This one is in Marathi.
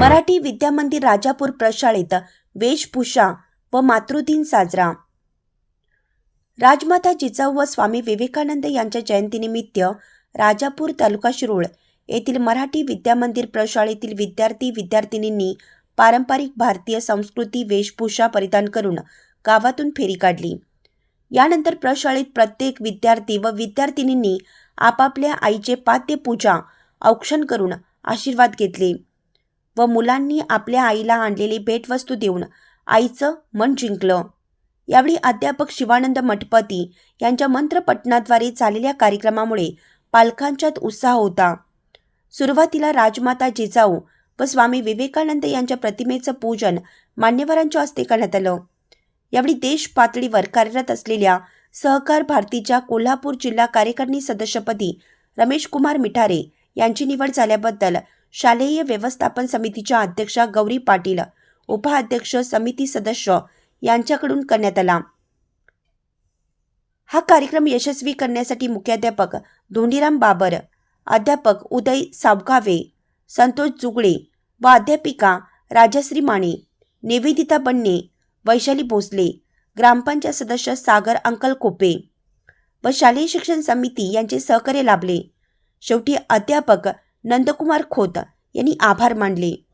मराठी विद्यामंदिर राजापूर प्रशाळेत वेशभूषा व मातृदिन साजरा. राजमाता जिजाऊ व स्वामी विवेकानंद यांच्या जयंतीनिमित्त राजापूर तालुका शिरोळ येथील मराठी विद्यामंदिर प्रशाळेतील विद्यार्थी विद्यार्थिनींनी पारंपरिक भारतीय संस्कृती वेशभूषा परिधान करून गावातून फेरी काढली. यानंतर प्रशाळेत प्रत्येक विद्यार्थी व विद्यार्थिनींनी आपापल्या आईचे पाद्यपूजा औक्षण करून आशीर्वाद घेतले. व मुलांनी आपल्या आईला आणलेली भेटवस्तू देऊन आईचं मन जिंकलं. यावेळी अध्यापक शिवानंद मठपती यांच्या मंत्रपठणाद्वारे चाललेल्या कार्यक्रमामुळे पालकांच्यात उत्साह होता. सुरुवातीला राजमाता जिजाऊ व स्वामी विवेकानंद यांच्या प्रतिमेचं पूजन मान्यवरांच्या हस्ते करण्यात आलं. यावेळी देश पातळीवर कार्यरत असलेल्या सहकार भारतीच्या कोल्हापूर जिल्हा कार्यकारिणी सदस्यपदी रमेश कुमार मिठारे यांची निवड झाल्याबद्दल शालेय व्यवस्थापन समितीच्या अध्यक्षा गौरी पाटील उपाध्यक्ष समिती सदस्य यांच्याकडून करण्यात आला. हा कार्यक्रम यशस्वी करण्यासाठी मुख्याध्यापक धोंडीराम बाबर अध्यापक उदय सावगावे संतोष जुगळे व अध्यापिका राजश्री माने निवेदिता बन्ने वैशाली भोसले ग्रामपंचायत सदस्य सागर अंकल कोपे व शालेय शिक्षण समिती यांचे सहकार्य लाभले. शेवटी अध्यापक नंदकुमार खोत यांनी आभार मानले.